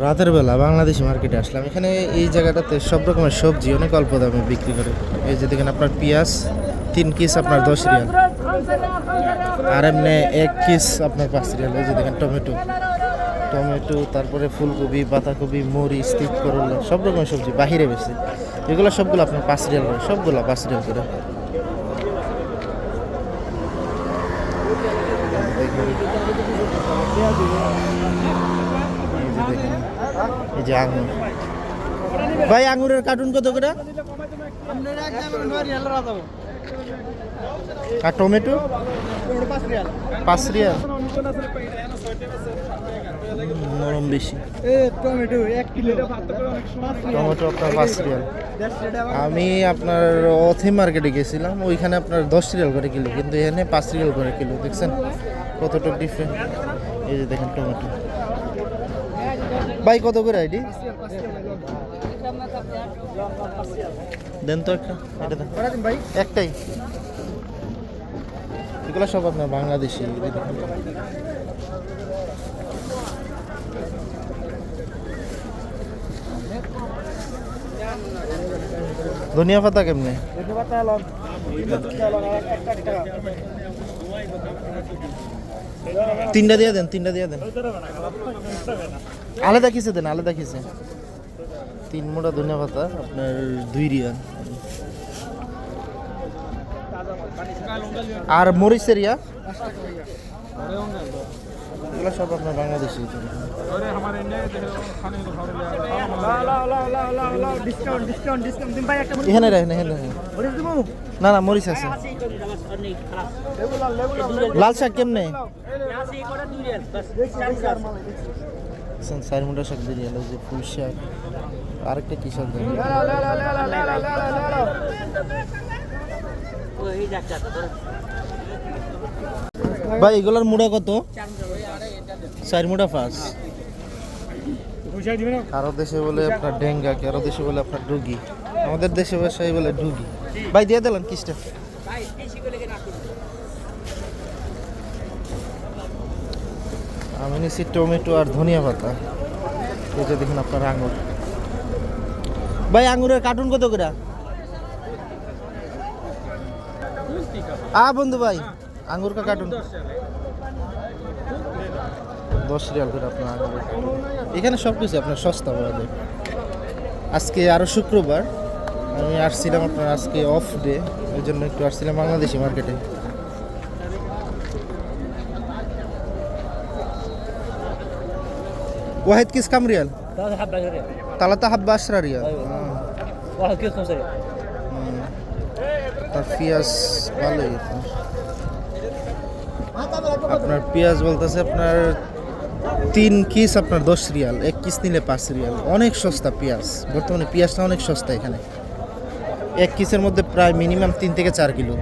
রাতের বেলা বাংলাদেশি মার্কেটে আসলাম। এখানে এই জায়গাটাতে সব রকমের সবজি, অনেক অল্প দামে বিক্রি করে। এই যে দেখেন আপনার পেঁয়াজ, তিন কিস আপনার দশ রিয়াল। আর এমনি এক কিস আপনার পাঁচ রিয়াল। এই যে দেখেন টমেটো। টমেটো, তারপরে ফুলকপি, বাঁধাকপি, মরিচ তিত করলা সব রকমের সবজি বাহিরে বেশি। এগুলো সবগুলো আপনার পাঁচ রিয়াল করে, সবগুলো পাঁচ রিয়াল করে। এই যে আঙুর। ভাই, আঙুরের কার্টুন কত করে? আর টমেটো? পাঁচ রিয়াল। নরম বেশি। টমেটো আপনার পাঁচ রিয়াল। আমি আপনার অথে মার্কেটে গেছিলাম, ওইখানে আপনার দশ রিয়াল করে কিলো, কিন্তু এখানে পাঁচ রিয়াল করে কিলো, দেখছেন? কতটুকু ডিফারেন্ট এই যে দেখেন টমেটো। ভাই কত করে আইডি? দেন তো একটা এটা ভাই? একটাই। এগুলো সব আপনার বাংলাদেশি। ধনিয়া পাতা কেমনে? ধন্যবাদ তাহলে তিনটা দিয়ে দেন, তিনটা দিয়ে দেন। আলাদা কিসে দেন, আলাদা কিসে? তিন মোটা ধনিয়া পাতা, আপনার দুই রিয়া আর মরিচের ইয়া? এগুলো সব আপনার বাংলাদেশি এখানে রাখেন না না মরিচ আছে। লাল শাক কেমনে? চার মোটা শাক এলো যে ফুল শাক। আরেকটা কি শাক ভাই এগুলার মুড়া কত? চার মুড়া পাঁচ কারও দেশে বলে আপনার ডেঙ্গা কারও দেশে বলে আপনার ডুগি আমাদের দেশে ভাষায় বলে ডুগি ভাই দিয়ে দিলেন কিসটা? আমি নিচ্ছি টমেটো আর ধনিয়া পাতা। এই যে দেখুন আপনার আঙুর। ভাই আঙুরের কার্টুন কত করে? আ বন্ধু ভাই আঙুর কা কার্টুন দশ রিয়াল করে আপনার আঙুর এখানে সব কিছু আপনার সস্তা পাওয়া যায় আজকে আরও শুক্রবার আমি আসছিলাম আপনার আজকে অফ ডে ওই জন্য একটু আসছিলাম বাংলাদেশি মার্কেটে واحد كيس كم ريال؟ هذا حبه غير ثلاثة حبة 10 ريال أيوة. آه. واحد كيلو 5 ريال তার পেঁয়াজ ভালোই আপনার পেঁয়াজ বলতেছে আপনার তিন কিস আপনার দশ রিয়াল, এক কিস নিলে পাঁচ রিয়াল। অনেক সস্তা পেঁয়াজ। বর্তমানে পেঁয়াজটা অনেক সস্তা এখানে। এক কিসের মধ্যে প্রায় মিনিমাম তিন থেকে চার কিলো।